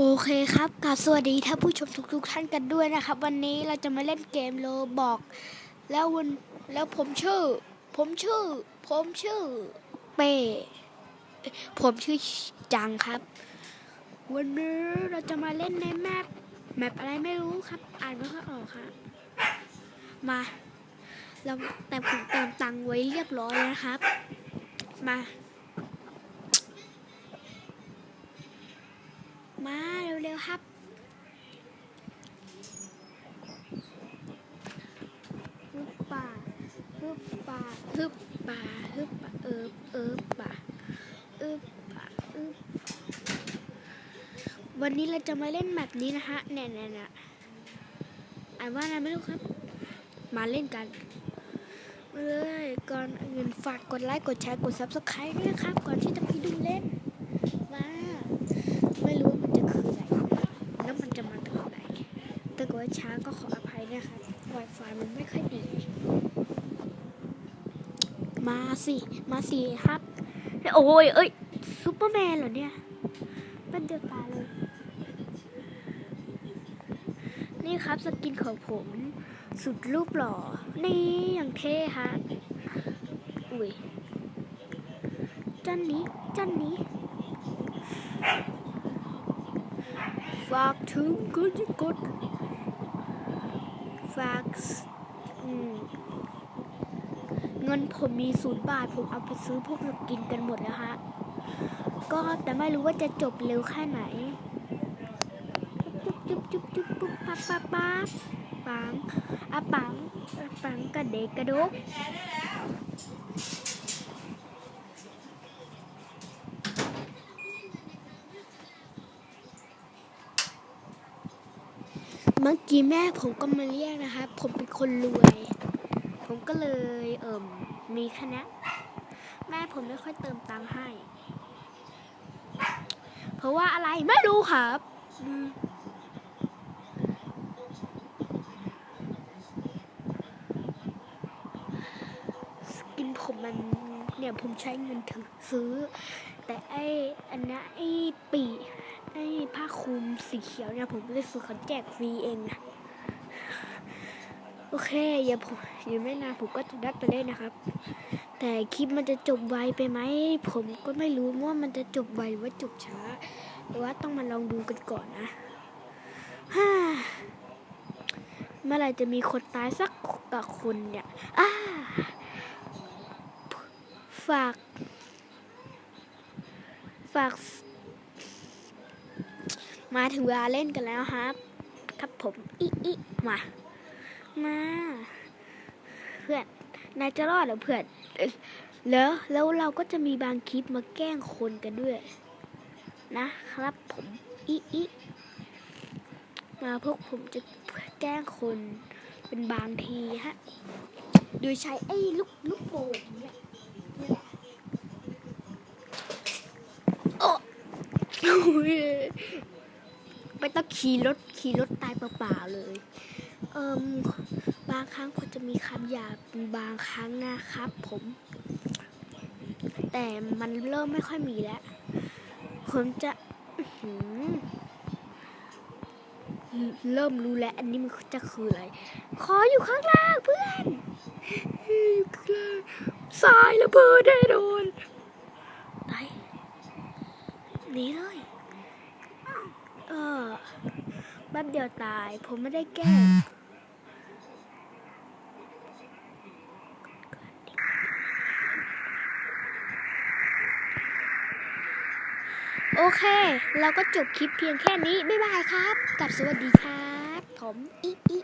โอเคครับกับสวัสดีท่านผู้ชมทุกๆท่านกันด้วยนะครับ วันนี้เราจะมาเล่นเกมโลบอก แล้ววันแล้วผมชื่อ ผมชื่อ ผมชื่อเป้ผมชื่อจังครับ วันนี้เราจะมาเล่นในแมปแมปอะไรไม่รู้ครับ อ่านไม่ค่อยออกครับ มาเราแต่ผมเติมตังค์ไว้เรียบร้อยนะครับ มา ฮึบป่าฮึบป่าเอิบเอิบป่าเอิบป่าเอิบวันนี้เราจะมาเล่นแบบนี้นะฮะเนี่ยเนี่ยเนี่ยอ่านว่าอะไรไม่รู้ครับ มาเล่นกันมาเลยก่อนอื่นฝากกดไลค์กดแชร์กดซับสไครต์ด้วยนะครับ ก่อนที่จะไปดูเล่นมาไม่รู้ว่ามันจะคืออะไรแล้วมันจะมาถึงไหนแต่กว่าช้าก็ขออภัยนะครับ Wi-Fi มันไม่ค่อยดี มาสิ มาสิครับ โอ้ย เอ้ยซูเปอร์แมนเหรอเนี่ยเป็นเดียวตาเลย นี่ครับสกินของผม สุดรูปหล่อ นี่อย่างเท่ฮะ อุ้ยจันนี้ จันนี้ฝากถึงคนที่กดฝากอืม เงินผมมีศูนย์บาท ผมเอาไปซื้อพวกสกินกันหมดแล้วฮะ ก็แต่ไม่รู้ว่าจะจบเร็วแค่ไหน จุ๊บจุ๊บจุ๊บจุ๊บปุ๊บปั๊บปั๊บปั๊บปังอะปังอะปังกระเดกกระดกเมื่อกี้แม่ผมก็มาเรียกนะครับ ผมเป็นคนรวย ก็เลยเอ่มมีคณะแม่ผมไม่ค่อยเติมตังค์ให้ เพราะว่าอะไรไม่รู้ครับสกินผมมันเนี่ยผมใช้เงินถือซื้อ แต่ไออันนี้ไอปีไอผ้าคลุมสีเขียวเนี่ยผมไม่ได้ซื้อเขาแจกฟรีเองนะ โอเคอย่าผมอย่าไม่นานผมก็จะได้ไปเล่นนะครับ แต่คลิปมันจะจบไวไปไหม ผมก็ไม่รู้ว่ามันจะจบไวหรือว่าจบช้าหรือว่าต้องมาลองดูกันก่อนนะฮ่าเมื่อไรจะมีคนตายสักกับคนเนี่ยอ้าฝาก ฝาก มาถึงเวลาเล่นกันแล้วครับ ครับผม อิอิมา มา เพื่อน นายจะรอดเหรอเพื่อน แล้วแล้วเราก็จะมีบางคลิปมาแกล้งคนกันด้วย นะครับผมอิอิมาพวกผมจะแกล้งคนเป็นบางทีฮะ โดยใช้ไอ้ลูกลูกโป่งเนี่ยนี่แหละโอ้ไม่ต้องขี่รถขี่รถตายเปล่าๆเลย เอิมบางครั้งผมจะมีคำหยาบบางครั้งนะครับผม แต่มันเริ่มไม่ค่อยมีแล้ว ผมจะเริ่มรู้แล้ว อันนี้มันจะคืออะไร ขออยู่ข้างล่างเพื่อนอยู่ข้างล่างสายระเบิดแน่นอนไปหนีเลย เออแป๊บ เดียวตาย ผมไม่ได้แก้โอเค เราก็จบคลิปเพียงแค่นี้ บ๊ายบายครับ กับสวัสดีครับ ผมอิอิ